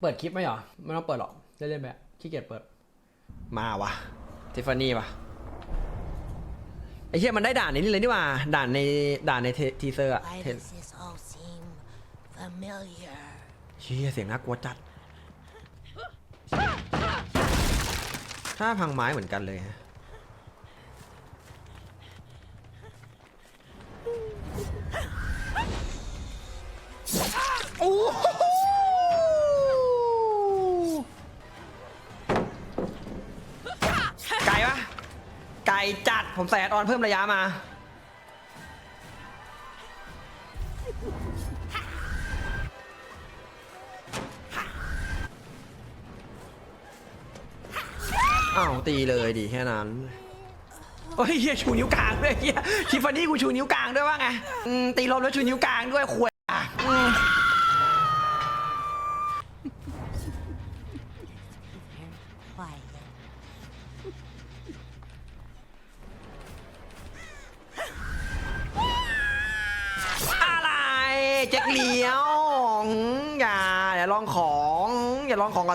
เปิดคลิปไหมเหรอไม่ต้องเปิดหรอกเล่นๆไปอะขี้เกียจเปิด มาวะทิฟฟานี่ปะไอ้เหี้ยมันได้ด่านนี้เลยนี่หว่าด่านในด่านในเททีเซอร์อะ Why เท does this all seem familiar? เชี่ยเสียงน่ากลัวจัดถ้าพังไม้เหมือนกันเลยฮะโอ้ ไก่ปะไก่จัดผมใส่แอดออนเพิ่มระยะมา อ้าวตีเลยดิแค่นั้นโอ้ยเฮียชูนิ้วกลางด้วยเฮียทิฟฟานี่กูชูนิ้วกลางด้วยว่าไงอืมตีลมแล้วชูนิ้วกลางด้วยขวย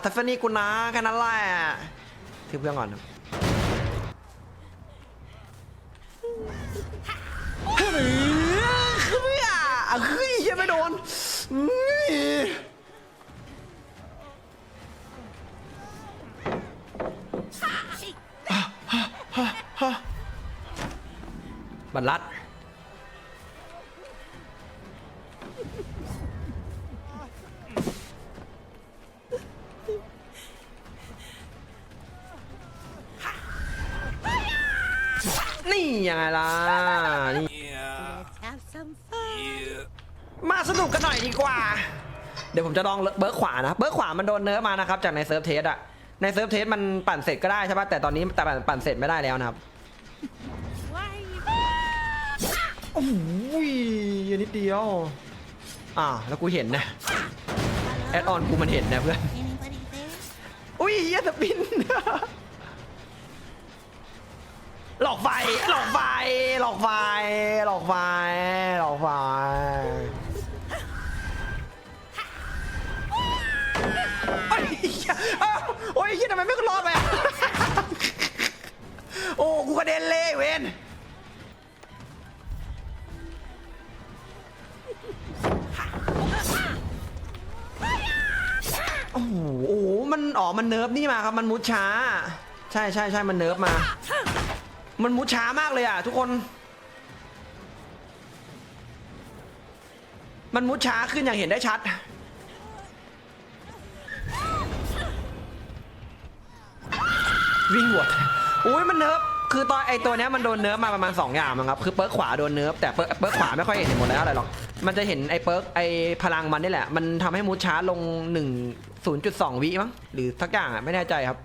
ทิฟฟนี่กูนะแค่นั้นแหละถือเพื่อนก่อนเฮ้ยเฮ้ยอะเฮ้ยยังไม่โดนบัตรลัด ยังไงล่ะนี่ Let's have some fun. มาสนุกกันหน่อยดีกว่า เดี๋ยวผมจะลองเบิร์กขวานะ เบิร์กขวามันโดนเนื้อมานะครับ จากในเซิร์ฟเทสอะในเซิร์ฟเทสมันปั่นเสร็จก็ได้ใช่ป่ะ แต่ตอนนี้แต่ปั่นปั่นเสร็จไม่ได้แล้วนะครับ Why are you โอ้ยยนิดเดียว อ่า แล้วกูเห็นนะ แอดออนกูมันเห็นนะเพื่อน Anybody there? อุ้ยเฮียสปิน หลอกไฟ หลอกไฟ หลอกไฟ หลอกไฟ หลอกไฟ โอ้ยเหี้ยอ้าวโอ้ยเฮียทำไมไม่รอดไปอะโอ้ กูกระเด็นเลยเวนโอ้โหโอ้โหมันอ๋อมันเนิร์ฟนี่มาครับ มันมุดช้า ใช่ใช่ใช่มันเนิร์ฟมา มันมุดช้ามากเลยอะ ทุกคน มันมุดช้าขึ้นอย่างเห็นได้ชัด วิ่งหวดอุ้ยมันเนิร์ฟคือตอนไอตัวเนี้ยมันโดนเนิร์ฟมาประมาณ2อย่างมั้งครับคือเปิร์กขวาโดนเนิร์ฟแต่เปิร์กเปิร์กขวาไม่ค่อยเห็นหมดแล้วอะไรหรอกมันจะเห็นไอเปิร์กไอพลังมันนี่แหละ มันทำให้มูดช้าลง 1 0.2 วิมั้งหรือทักอย่างอะไม่แน่ใจครับ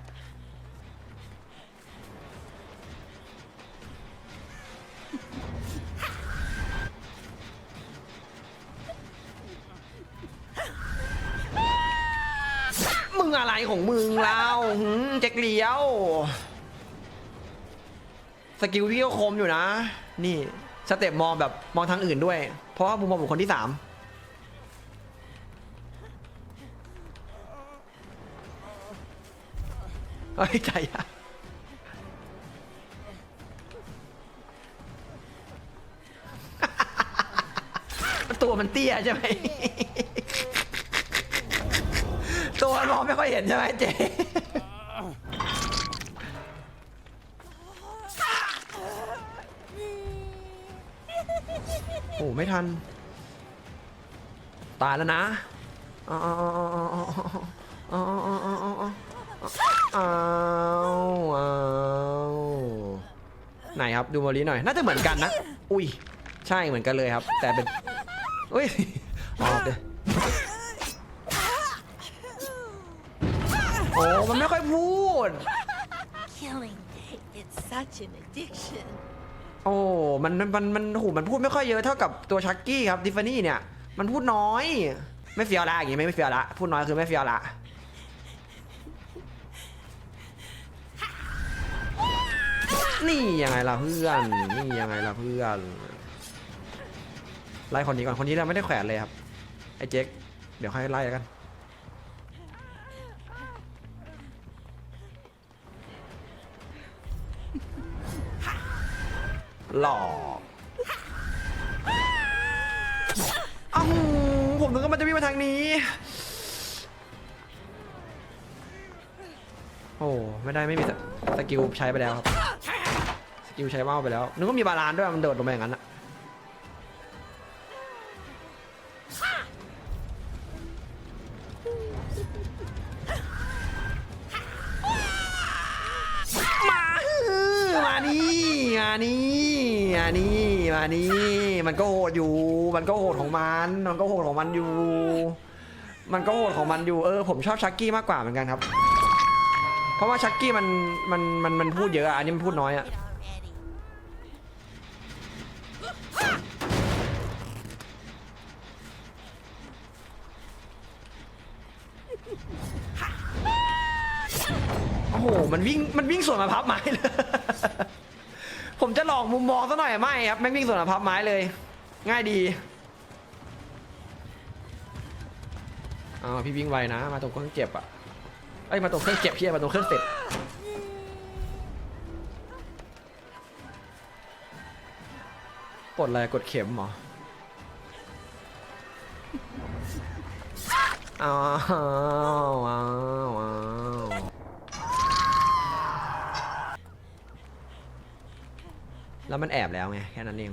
มึงอะไรของมึงเราหืมแจ็คเลี้ยว สกิลพี่ก็คมอยู่นะ นี่สเต็ปมองแบบมองทางอื่นด้วย เพราะว่ามุมมองบุคคลที่สามเฮ้ยใจอะ ตัวมันเตี้ยใช่ไหม ตัวมองไม่ค่อยเห็นใช่ไหมเจ๊โอ้ไม่ทัน ตายแล้วนะอ๋ออ๋ไหนครับดูโมลีหน่อย น่าจะเหมือนกันนะ อุ้ย ใช่เหมือนกันเลยครับ แต่เป็น อุ้ยออกเลยโอ้มันไม่ค่อยพูด Killing. It's such an addiction. โอ้มันมันมันมันโหมันพูดไม่ค่อยเยอะเท่ากับตัวชักกี้ครับดิฟฟานี่เนี่ย มันพูดน้อย ไม่เฟียวละอย่างงี้ไม่ไม่เฟียวละพูดน้อยคือไม่เฟียวละ นี่ยังไงล่ะเพื่อน นี่ยังไงล่ะเพื่อน ไล่คนนี้ก่อนคนนี้เราไม่ได้แขวนเลยครับไอ้เจ๊กเดี๋ยวให้ไล่กันหลอกอ้าผมนึกว่ามันจะวิ่งมาทางนี้ โอ้ไม่ได้ไม่มีสกิลใช้ไปแล้วครับ สกิลใช้ว่าไปแล้ว นึกว่ามีบาลานด้วยมันเดิดลงมาอย่างนั้นอะ มาฮือมานี่มานี่มานี่มานี่มันก็โหดอยู่ มันก็โหดของมัน มันก็โหดของมันอยู่ มันก็โหดของมันอยู่ เออ ผมชอบชักกี้มากกว่าเหมือนกันครับ เพราะว่าชักกี้มันมันมันมันพูดเยอะอะอันนี้มันพูดน้อยอะ It already. โอ้โห มันวิ่งมันวิ่งสวนมาพับไม้เลย ผมจะลองมุมมองซะหน่อยไม่ครับแม่งวิ่งสวนมาพับไม้เลย ง่ายดีอ้าวพี่วิ่งไวนะ มาตรงเครื่องเก็บอะเอ้ยมาตรงเครื่องเก็บพี่มาตรงเครื่องเสร็จกดอะไรกดเข็มหรออ้าวอ้าวอ้าว แล้วมันแอบแล้วไงแค่นั้นเอง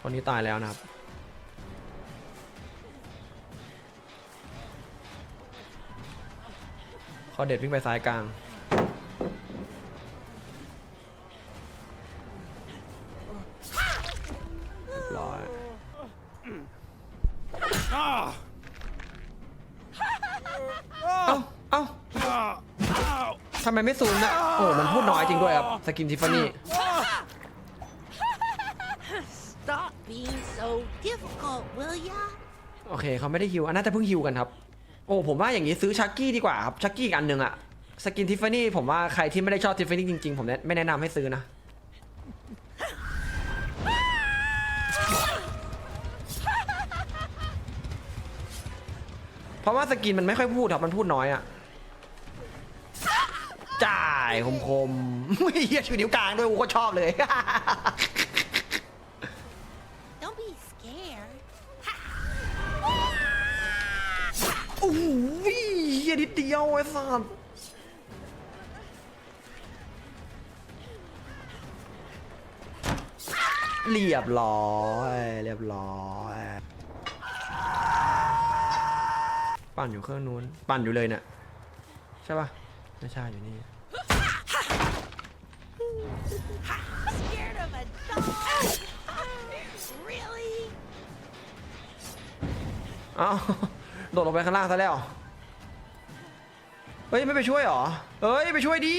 คนนี้ตายแล้วนะครับขอเด็ดวิ่งไปซ้ายกลาง สกินทิฟฟานี่ Stop being so difficult, will ya? โอเคเขาไม่ได้ฮิวอันน่าจะเพิ่งฮิวกันครับ โอ้ผมว่าอย่างนี้ซื้อชักกี้ดีกว่าครับชักกี้อีกอันหนึ่งอะสกินทิฟฟานี่ผมว่าใครที่ไม่ได้ชอบทิฟฟานี่จริงๆ ผมแนะไม่แนะนำให้ซื้อนะ เพราะว่าสกินมันไม่ค่อยพูดครับมันพูดน้อยอะจ่ายคมคมๆเฮียชูนิ้วกลางด้วยกูก็ชอบเลย Don't be scared. โอ้โหเฮียนิดเดียวไอ้สัสเรียบร้อย เรียบร้อย ปั่นอยู่เครื่องนู้น ปั่นอยู่เลยเนี่ยใช่ปะไม่ใช่อยู่นี่ Scared of a dog? really? เอ้าโดดลงไปข้างล่างซะแล้ว เฮ้ย ไม่ไปช่วยเหรอ เฮ้ย ไปช่วยดี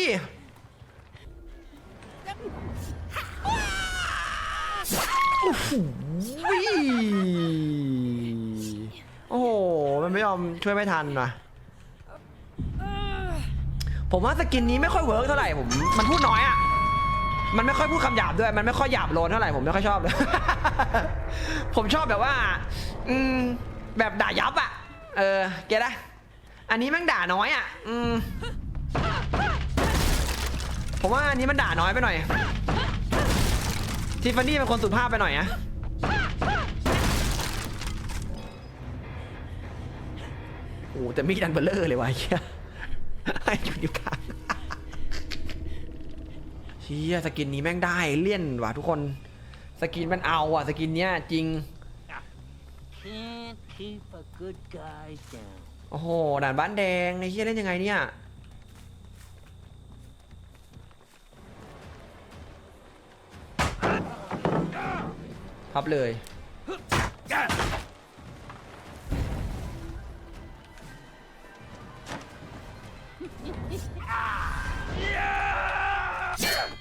โอ้โหโอ้โห มันไม่ยอมช่วยไม่ทันว่ะ ผมว่าสกินนี้ไม่ค่อยเวิร์กเท่าไหร่ผม มันพูดน้อยอะ มันไม่ค่อยพูดคำหยาบด้วย มันไม่ค่อยหยาบโลนเท่าไหร่ผมไม่ค่อยชอบเลย ผมชอบแบบว่า อืมแบบด่ายับอะ เออ เก็ตอะอันนี้แม่งด่าน้อยอะ อืม ผมว่าอันนี้มันด่าน้อยไปหน่อย ทิฟฟานี่เป็นคนสุภาพไปหน่อยอะโอ้แต่มีดดันเบลเลอร์เลยวะไอ้เฮียให้อยู่นิ้วกลาง เฮียสกินนี้แม่งได้เลี่ยนว่ะทุกคน สกินมันเอาอะสกินเนี้ยจริง Can't keep a good guy down. โอ้โหด่านบ้านแดงไอ้เฮียเล่นยังไงเนี่ยพับเลย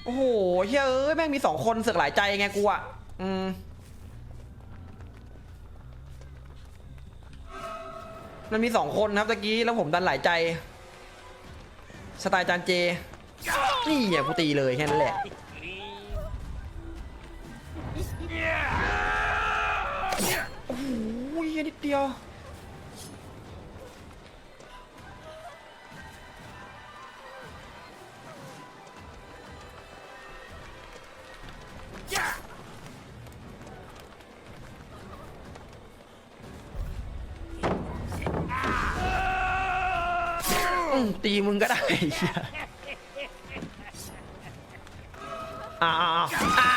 โอ้โหเฮ้ยเอ้ยแม่งมีสองคนเสือกหลายใจไงกูอะอืมมันมีสองคนครับตะกี้แล้วผมดันหลายใจ สไตล์จานเจ นี่อะกูตีเลยแค่นั้นแหละโอ้โหนิดเดียว อืมตีมึงก็ได้ไอ้เหี้ยอ่าอ่า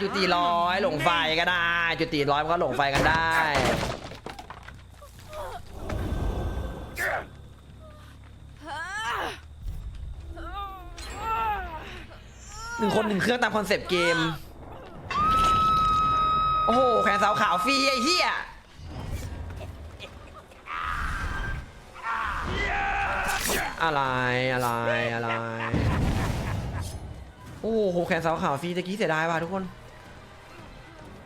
จุดตีร้อยหลงไฟก็ได้ จุดตีร้อยมันก็หลงไฟกันได้ หนึ่งคนหนึ่งเครื่องตามคอนเซปต์เกม โอ้โห แขนสาขาวฟรีไอ้เหี้ย อะไรอะไรอะไร โอ้โหแขนเสาขาวฟรีตะกี้เสียดายว่ะทุกคน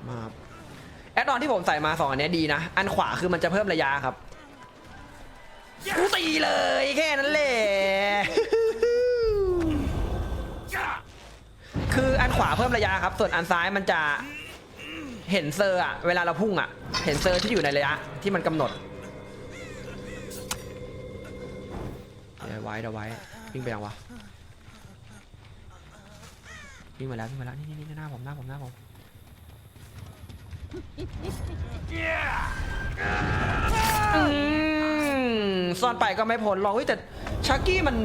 มาแอดออนที่ผมใส่มาสองอันเนี้ยดีนะ อันขวาคือมันจะเพิ่มระยะครับกูตีเลยแค่นั้นแหละ คืออันขวาเพิ่มระยะครับ ส่วนอันซ้ายมันจะเห็นเซอร์อะเวลาเราพุ่งอะเห็นเซอร์ที่อยู่ในระยะที่มันกำหนด ดี๋ยวไว้เดี๋ยวไว้วิ่งไปยังวะวิ่งมาแล้ววิ่งมาแล้วนี่นี่นี่หน้าผมหน้าผมหน้าผมซ่อนไปก็ไม่พ้นหรอกเฮ้ยแต่ชักกี้มัน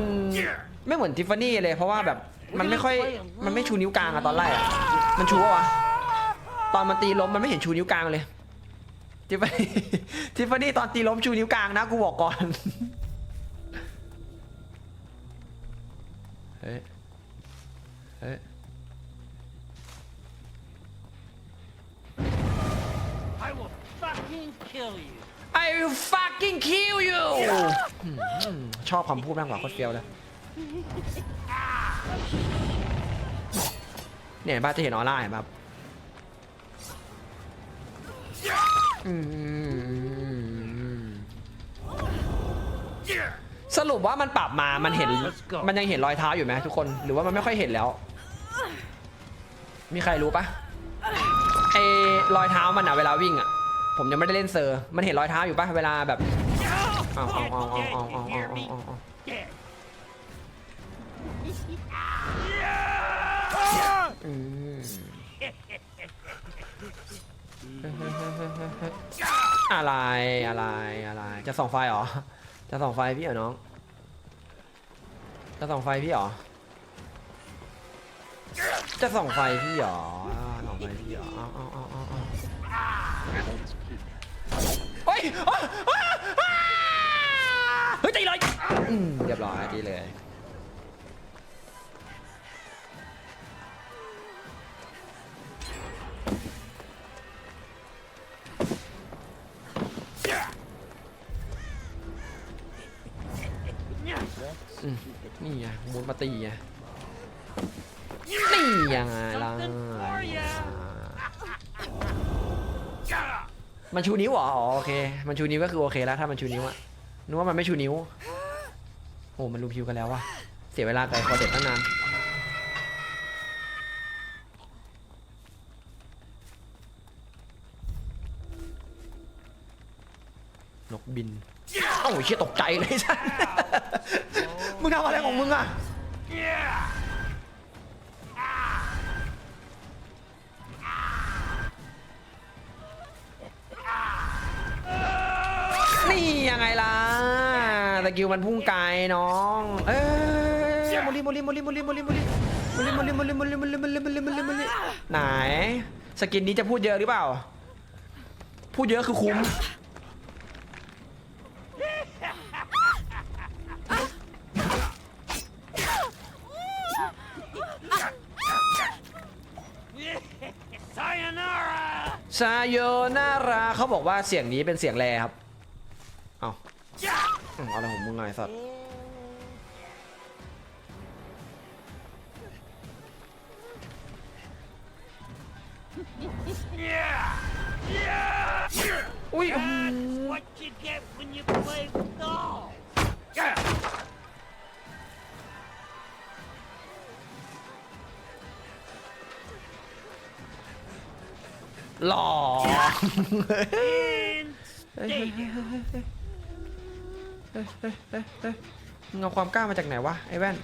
ไม่เหมือนทิฟฟานี่เลย เพราะว่าแบบมันไม่ค่อยมันไม่ชูนิ้วกลางอะตอนแรกอะมันชูวะตอนมันตีล้มมันไม่เห็นชูนิ้วกลางเลยทิฟฟานี่ทิฟฟานี่ตอนตีล้มชูนิ้วกลางนะกูบอกก่อน เฮ้ย I will fucking kill you. I will fucking kill you อืมชอบคำพูดมากกว่าโคตรเฟี้ยวเลยเนี่ยเห็นป่ะจะเห็นออร่าเห็นป่ะอืม สรุปว่ามันปรับมามันเห็น มันยังเห็นรอยเท้าอยู่ไหมทุกคน หรือว่ามันไม่ค่อยเห็นแล้ว มีใครรู้ปะไอ้รอยเท้ามันอะเวลาวิ่งอะผมยังไม่ได้เล่นเซอร์ มันเห็นรอยเท้าอยู่ปะเวลาแบบเอาเอาเอาเอาเอาเอาเอาเอาเอา Dead. อืมอะไรอะไรอะไร จะส่องไฟเหรอ จะส่องไฟพี่เหรอน้อง จะส่องไฟพี่เหรอ จะส่องไฟพี่เหรอส่องไฟพี่เหรอเอาเอาเอาเอาเอาเฮ้ยอ้าอ้าอ้าเฮ้ยตีเลยอืมเรียบร้อยตีเลย มันชูนิ้วเหรออ๋อโอเค มันชูนิ้วก็คือโอเคแล้วถ้ามันชูนิ้วอะนึกว่ามันไม่ชูนิ้ว โอ้มันรูพิวกันแล้ววะเสียเวลาไก่คอเด็ดตั้งนานนกบิน เอ้าเชี่ยตกใจเลยฉันมึงทำอะไรของมึงอะ กิลมันพุ่งไกลน้อง เอ้ยโมลิโมลิโมลิโมลิโมลิโมลิโมลิโมลิโมลิโมลิโมลิโมลิโมลิโมลิโมลิไหน สกินนี้จะพูดเยอะหรือเปล่า พูดเยอะคือคุ้ม ซาโยนาราเขาบอกว่าเสียงนี้เป็นเสียงแรครับ เอา เอาอะไรของมึงไงสัตว์อุ้ย That's what you get when you play with dolls. หล่อ And เฮ้ยมึงเอาความกล้ามาจากไหนวะไอ้แว่น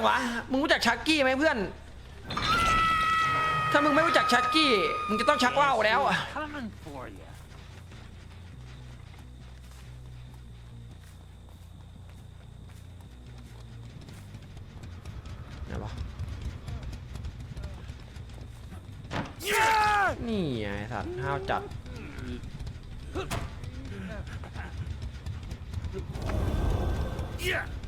งวะ มึงรู้จักชักกี้ไหมเพื่อน ถ้ามึงไม่รู้จักชักกี้ มึงจะต้องชักว่าวแล้วอะ Coming for you. ไหนวะนี่ไงไอ้สัตว์ห้าวจัดใ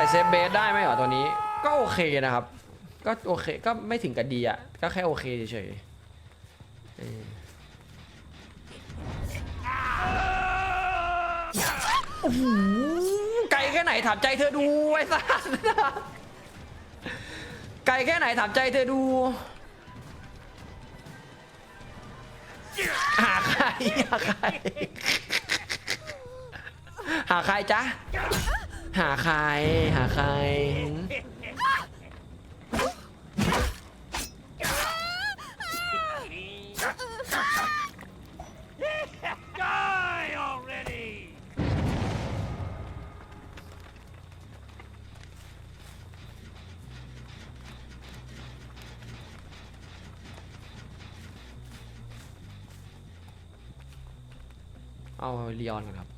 ส่เซฟเบสได้ไหมเหรอตัวนี้ ก็โอเคนะครับ ก็โอเคก็ไม่ถึงกับดีอะ ก็แค่โอเคเฉยๆโอ้โหไกลแค่ไหนถามใจเธอดูไอ้สัสไกลแค่ไหนถามใจเธอดู หาใคร หาใคร หาใครจ๊ะ หาใคร หาใคร Die already! เอาลีออนก่อนครับ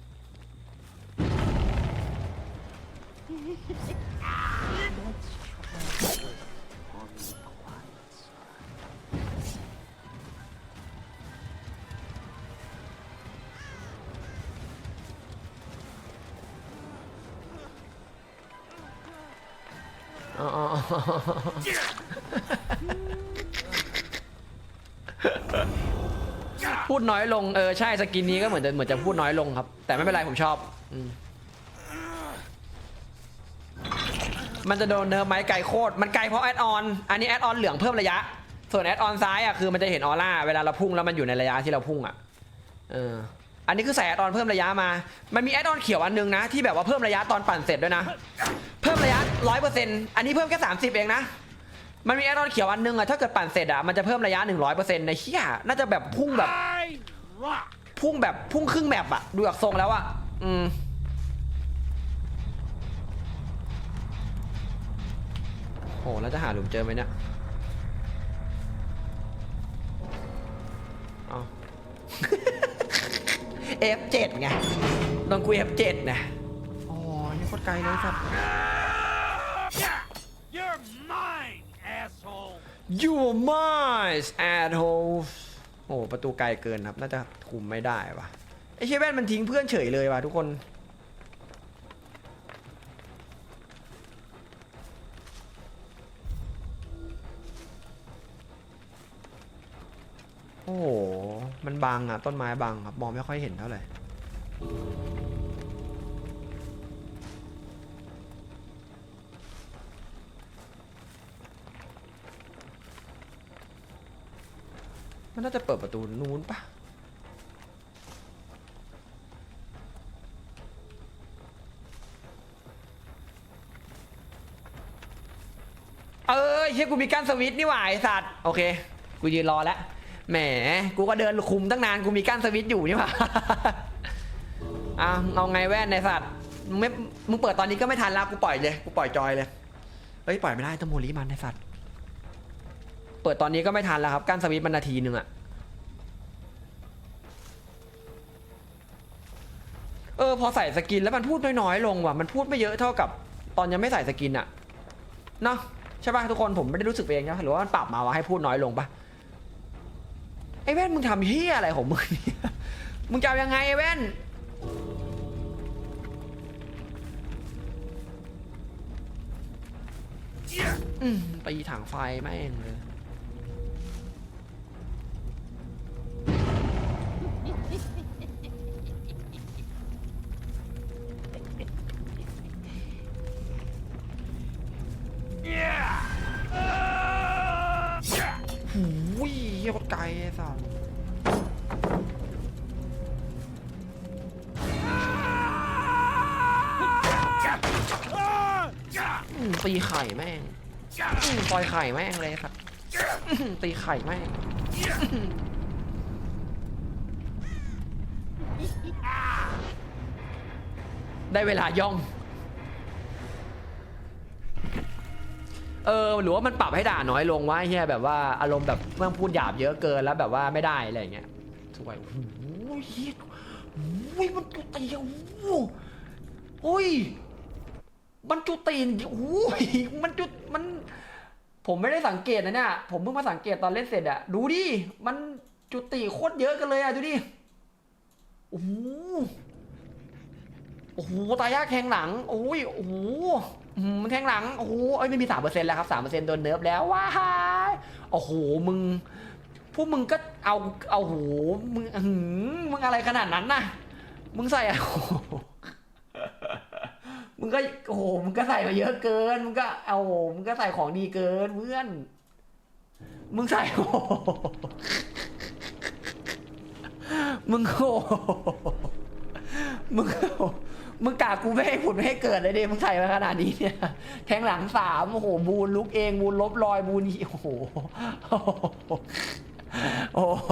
พูดน้อยลง เออ ใช่สกินนี้ก็เหมือนจะเหมือนจะพูดน้อยลงครับ แต่ไม่เป็นไรผมชอบอืมมันจะโดนเนิร์ฟไหมไกลโคตร มันไกลเพราะแอดออน อันนี้แอดออนเหลืองเพิ่มระยะ ส่วนแอดออนซ้ายอะคือมันจะเห็นออร่า เวลาเราพุ่งแล้วมันอยู่ในระยะที่เราพุ่งอะ เออ อันนี้คือใส่แอดออนเพิ่มระยะมา มันมีแอดออนเขียวอันนึงนะที่แบบว่าเพิ่มระยะตอนปั่นเสร็จด้วยนะ ร้อยเปอร์เซ็นต์อันนี้เพิ่มแค่สามสิบเองนะ มันมีแอดออนเขียวอันนึงอะถ้าเกิดปั่นเสร็จอะมันจะเพิ่มระยะหนึ่งร้อยเปอร์เซ็นต์ในเฮียน่าจะแบบพุ่งแบบ พุ่งแบบพุ่งครึ่งแมปอะดูจากทรงแล้วอะอืมโหแล้วจะหาหลุมเจอไหมเนี่ยเอา F7 ไงโดนกู F7 นะอ๋อ นี่โคตรไกลเลยครับ You mine at home โอ้ประตูไกลเกินครับ น่าจะคุมไม่ได้ว่ะไอเชฟแว่นมันทิ้งเพื่อนเฉยเลยว่ะทุกคนโอ้โห มันบังอะต้นไม้บังครับ มองไม่ค่อยเห็นเท่าไหร่ มันน่าจะเปิดประตูนู้นปะเออเฮียกูมีกั้นสวิตนี่หว่าไอสัตว์โอเค กูยืนรอแล้วแหมกูก็เดินคุมตั้งนานกูมีกั้นสวิตอยู่นี่หว่าอะเอาไงแว่นในสัตว์มึงไม่มึงเปิดตอนนี้ก็ไม่ทันแล้วกูปล่อยเลยกูปล่อยจอยเลยเฮ้ยปล่อยไม่ได้ต้องโมลีมันในสัตว์ เปิดตอนนี้ก็ไม่ทันแล้วครับกั้นสวิตช์มันนาทีหนึ่งอะเออพอใส่สกินแล้วมันพูดน้อยๆลงว่ะมันพูดไม่เยอะเท่ากับ ตอนยังไม่ใส่สกินอะเนาะใช่ป่ะทุกคนผมไม่ได้รู้สึกเองนะหรือว่ามันปรับมาว่าให้พูดน้อยลงปะไอ้แว่นมึงทำเฮียอะไรของมึงเนี่ยมึงจะเอายังไงไอ้แว่นตีถังไฟแม่งเลย ตีไข่แม่งปล่อยไข่แม่งเลยไอ้สัสอืมตีไข่แม่งได้เวลาย่อง เออหรือว่ามันปรับให้ด่าน้อยลงวะเฮียแบบว่าอารมณ์แบบเมื่อพูดหยาบเยอะเกินแล้วแบบว่าไม่ได้อะไรอย่างเงี้ยสวยโอ้โหเฮียโอ้ยมันจุตีนโอ้โหโอ้ย มันจุตีนโอ้ยมันจุมัน ผมไม่ได้สังเกตนะเนี่ย ผมเพิ่งมาสังเกตตอนเล่นเสร็จอะดูดิ มันจุติโคตรเยอะกันเลยอะดูดิ โอ้โหโอ้โห ตายากแทงหลัง โอ้ย โอ้โหอืมมันแทงหลัง โอ้โหเอ้ยไม่มีสามเปอร์เซ็นต์แล้วครับสามเปอร์เซ็นต์โดนเนิร์ฟแล้ว ว้ายโอ้โห มึง พวกมึงก็เอา เอาโห มึงหือมึงอะไรขนาดนั้นน่ะ มึงใส่อะ มึงก็โอ้โหมึงก็ใส่มาเยอะเกิน มึงก็เอาโหมึงก็ใส่ของดีเกินเพื่อน มึงใส่โอ้โหมึงโอ้โหมึงโอ้โหมึงกากูไม่ให้ผลไม่ให้เกิดเลยเดิมึงใส่มาขนาดนี้เนี่ย แทงหลังสามโอ้โหบูนลุกเองบูนลบรอยบูนโอ้โหโอ้โห